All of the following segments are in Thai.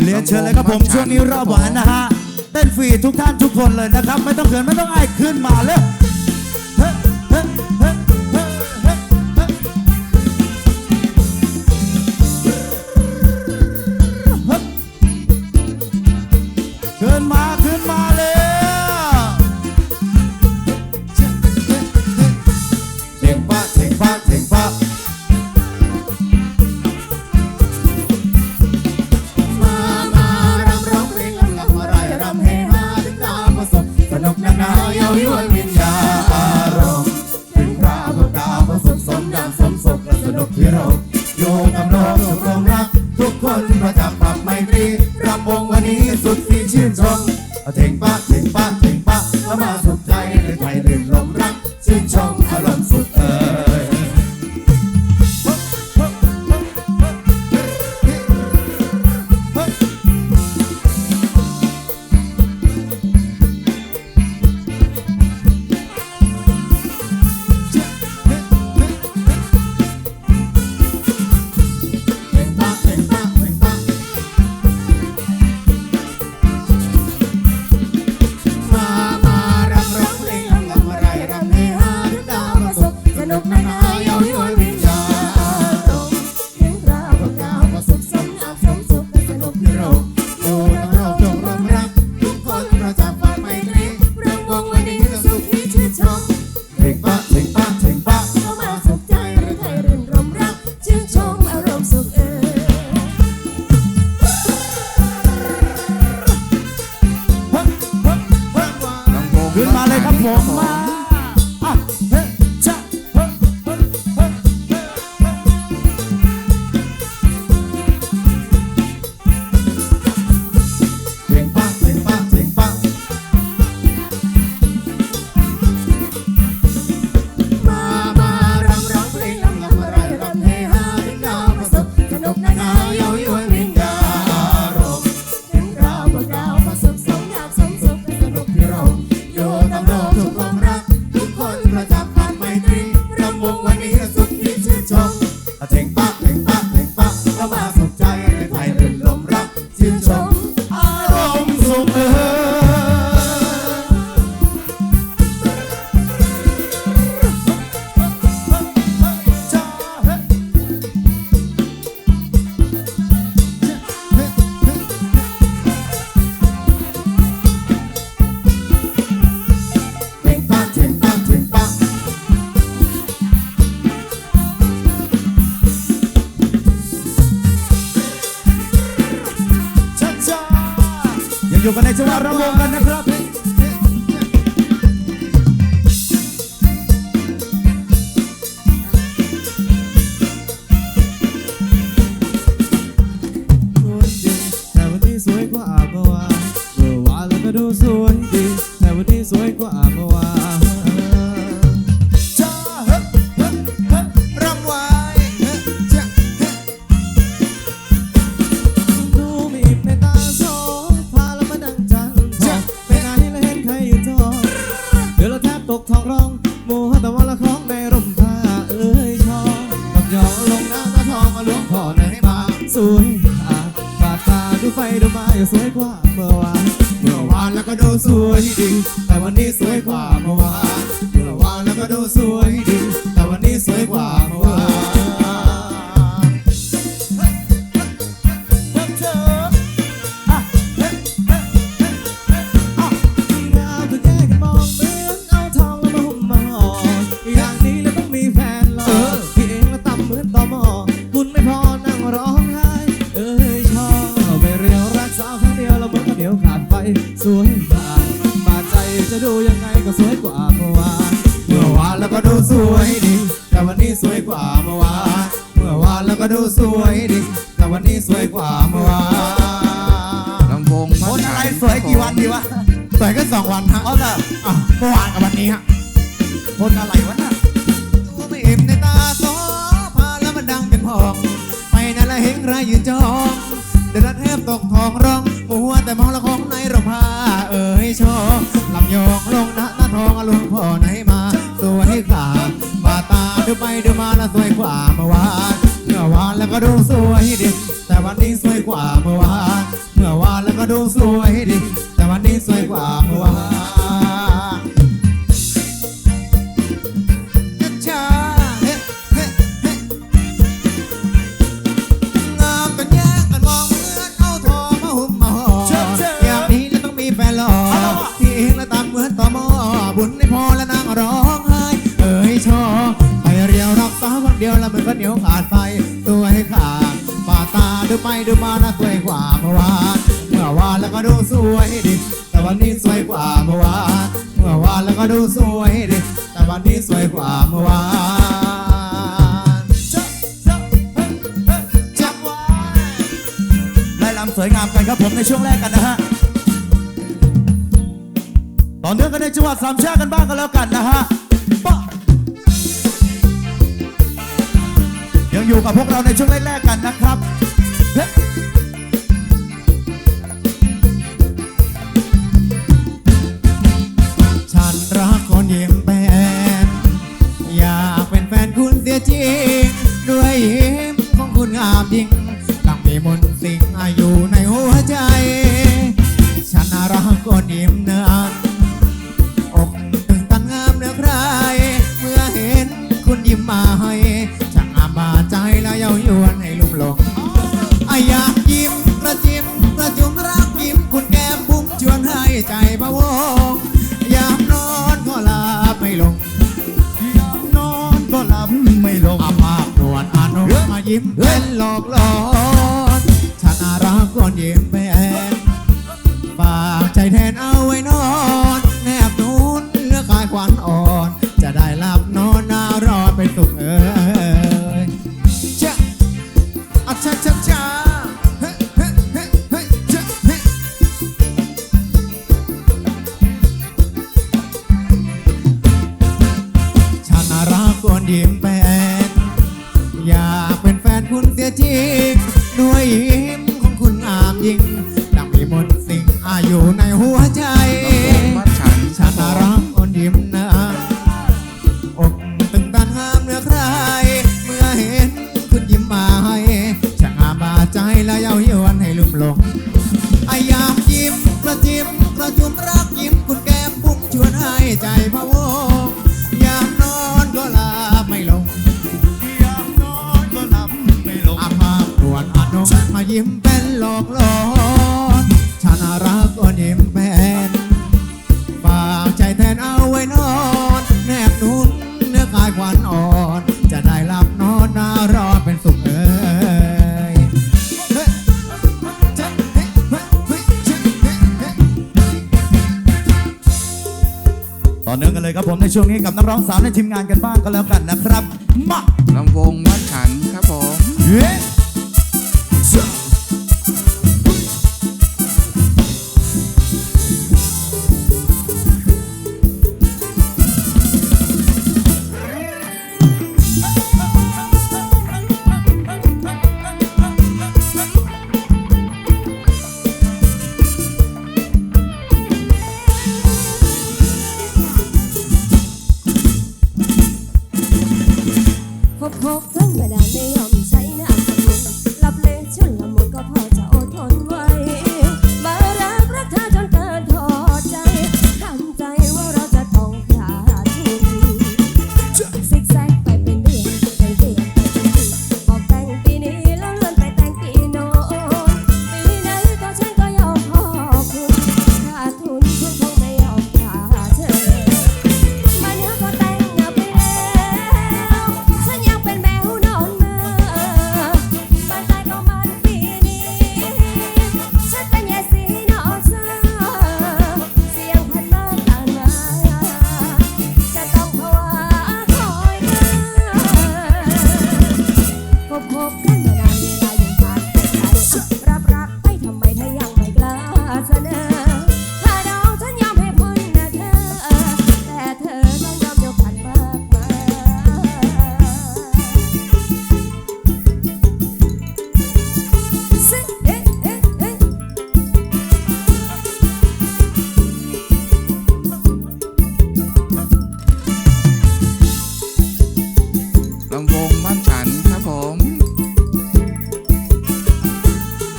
เรียนเชิญเลยครับผมช่วงนี้รอบหวานนะฮะเต้นฟรีทุกท่านทุกคนเลยนะครับ ไม่ต้องเขินไม่ต้องอายขึ้นมาเลย อยู่กับโลกสุขรมรัก ทุกคนประจับปรับไมตรีรำวงวันนี้สุดที่ชื่นชมเถ่งปะเถ่งปะเถ่งปะเข้ามาสุขใจหรือไทยลื่นลมรัก ชื่นชมอารมณ์ ม อยู่กันในจังหวะระวงกันนะครับคนดีแต่วันนี้สวยกว่าเมื่อวานเมื่อวานแล้วก็ดูสวยดี แต่วันนี้สวยกว่า แล้วก็ดูสวยดีแต่วันนี้สวยกว่าเมื่อวานเมื่อวานแล้วก็ดูสวย วันนี้สวยกว่าเมื่อวานเมื่อวานแล้วก็ดูสวยดี แต่วันนี้สวยกว่าเมื่อวานลำวงคนอะไรสวยกี่วันดีวะสวยกันสองวันฮะอ๋อเหรออะเมื่อวานกับวันนี้ฮะคนอะไรวะน่ะตัวไม่อิ่มในตาสอพาแล้วมันดังเป็นพองไปนั่นละเฮงไรยืนจองเดือดแทบตกทองร้องมัวแต่มองละของในร่มผ้าูไปดูมาแล้วสวยกว่าเมื่อวานเมื่อวานแล้วก็ดูสวยดิแต่วันนี้สวยกว่าเมื่อวานเมื่อวานแล้วก็ดูสวยดิ ดูมานะสวยกว่าเมื่อวานเมื่อวานแล้วก็ดูสวยดิแต่วันนี้สวยกว่าเมื่อวานเมื่อวานแล้วก็ดูสวยดิแต่วันนี้สวยกว่าเมื่อวานจักวานไล่ลำสวยงามกันครับผมในช่วงแรกกันนะฮะต่อเนื่องกันในจังหวัดสามชาติกันบ้างกันแล้วกันนะฮะยังอยู่กับพวกเราในช่วงแรกๆกันนะครับ ยิ้มเล่นหลอกหลอนฉันรักก่อนยิ้มไปแอนฝากใจแทนเอาไว้นอน ลอกหลอนฉันรักก็นิ่มแผ่นฝากใจแทนเอาไว้นอน แนบนุ่นเนื้อกายขวันอ่อน จะได้หลับนอนนารอเป็นสุขเอ่ยต่อเนื่องกันเลยครับผมในช่วงนี้กับนักร้องสาวในทีมงานกันบ้างก็แล้วกันนะครับ มาลำวงวัดขันครับผม Yeah.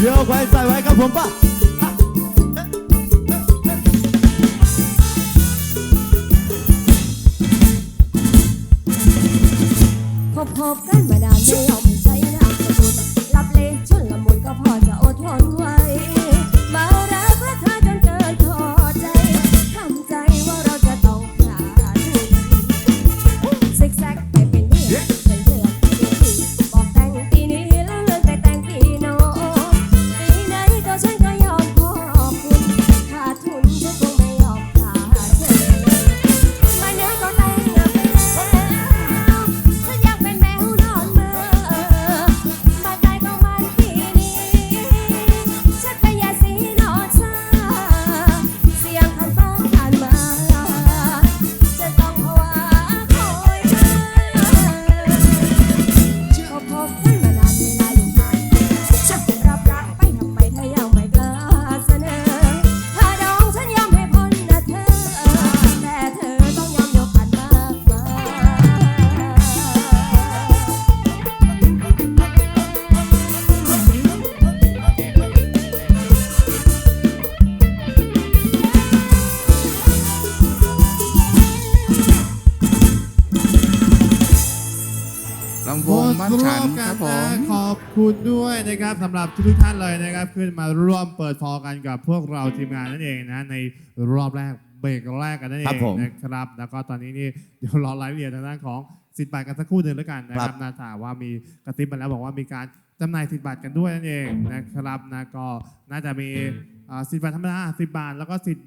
โยวไว้ใส่ไว้กับผมป่ะพบพบกันมาดามไม่ยอม ขอบคุณด้วยนะครับสำหรับทุกๆท่านเลยนะครับ ขึ้นมาร่วมเปิดฟอร์กันกับพวกเราทีมงานนั่นเองนะในรอบแรกเบรกแรกกันนั่นเอครับงผมนะครับ แล้วก็ตอนนี้นี่เดี๋ยวรอรายละเอียดทางด้านของสิทธิ์บัตรกันสักครู่หนึ่งแล้วกันนะคครัรับบ นาถาว่ามีกระติบมาแล้วบอกว่ามีการจำหน่ายสิทธิ์บัตรกันด้วยนั่นเองนะครับนะก็น่าจะมีอ่าสิทธิ์บัตรธรรมดาสิบบาทแล้วก็สิทธิ์